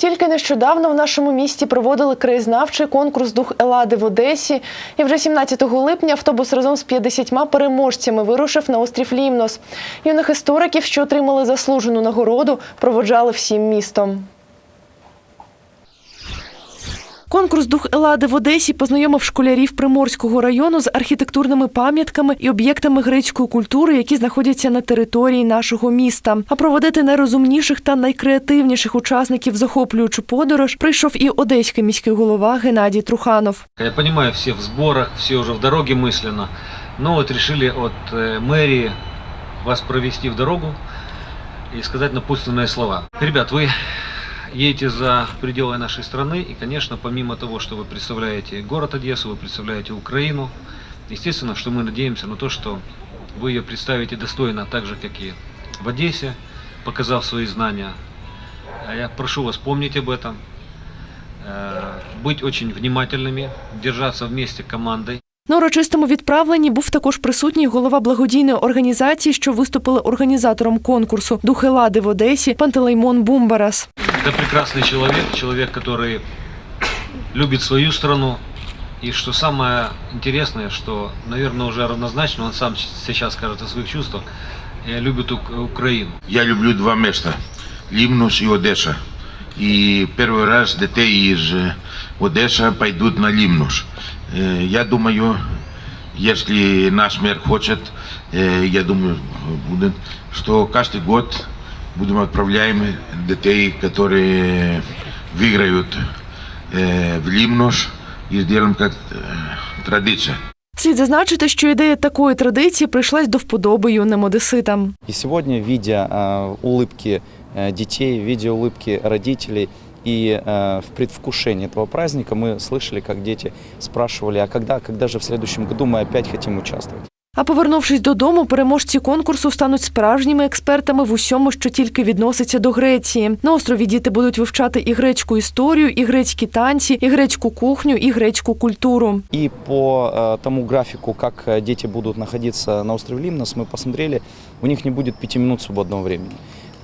Тільки нещодавно в нашому місті проводили краєзнавчий конкурс Дух Елади в Одесі. І вже 17 липня автобус разом з 50 переможцями вирушив на острів Лімнос. Юних істориків, що отримали заслужену нагороду, проводжали всім містом. Конкурс Дух Елади в Одесі познайомив школярів Приморського району з архітектурними пам'ятками і об'єктами грецької культури, які знаходяться на території нашого міста. А проводити найрозумніших та найкреативніших учасників захоплюючу подорож прийшов і одеський міський голова Геннадій Труханов. Я понимаю, все в сборах, все уже в дороге мысленно. Но вот решили от э, мэрии вас провести в дорогу и сказать напутственные слова. Ребят, вы едете за пределы нашей страны, и, конечно, помимо того, что вы представляете город Одессу, вы представляете Украину, естественно, что мы надеемся на то, что вы ее представите достойно, так же, как и в Одессе, показав свои знания. А Я прошу вас помнить об этом, э, быть очень внимательными, держаться вместе командой. На урочистому відправленні був також присутній голова благодійної організації, що виступили організатором конкурсу Дух Елади в Одесі Пантелеймон Бумбарас. Это прекрасный человек, человек, который любит свою страну. И что самое интересное, что, наверное, уже равнозначно, он сам сейчас скажет о своих чувствах, э, любит Ук- Украину. Я люблю два места. Лимнус и Одесса. И первый раз детей из э, Одессы пойдут на Лимнус. Э, Я думаю, если наш мэр хочет, я думаю, будет, что каждый год будем отправляем детей, которые выиграют э, в Лимнус и сделаем как э, традиция. Слід зазначити, що ідея такої традиції прийшлась до вподоби юним одеситам. И сегодня, видя э, улыбки э, детей, видя улыбки родителей и э, в предвкушении этого праздника, мы слышали, как дети спрашивали, а когда, когда же в следующем году мы опять хотим участвовать? А повернувшись додому, переможці конкурсу стануть справжніми експертами в усьому, що тільки відноситься до Греції. На острові діти будуть вивчати і грецьку історію, і грецькі танці, і грецьку кухню, і грецьку культуру. И по э, тому графику, как э, дети будут находиться на острове Лимнос, мы посмотрели, у них не будет пяти минут свободного времени.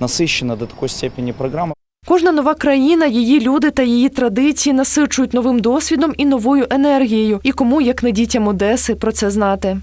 Насыщена до такой степени программа. Кожна нова країна, її люди та її традиції насичують новим досвідом і новою енергією. І кому, як не дітям Одеси, про це знати.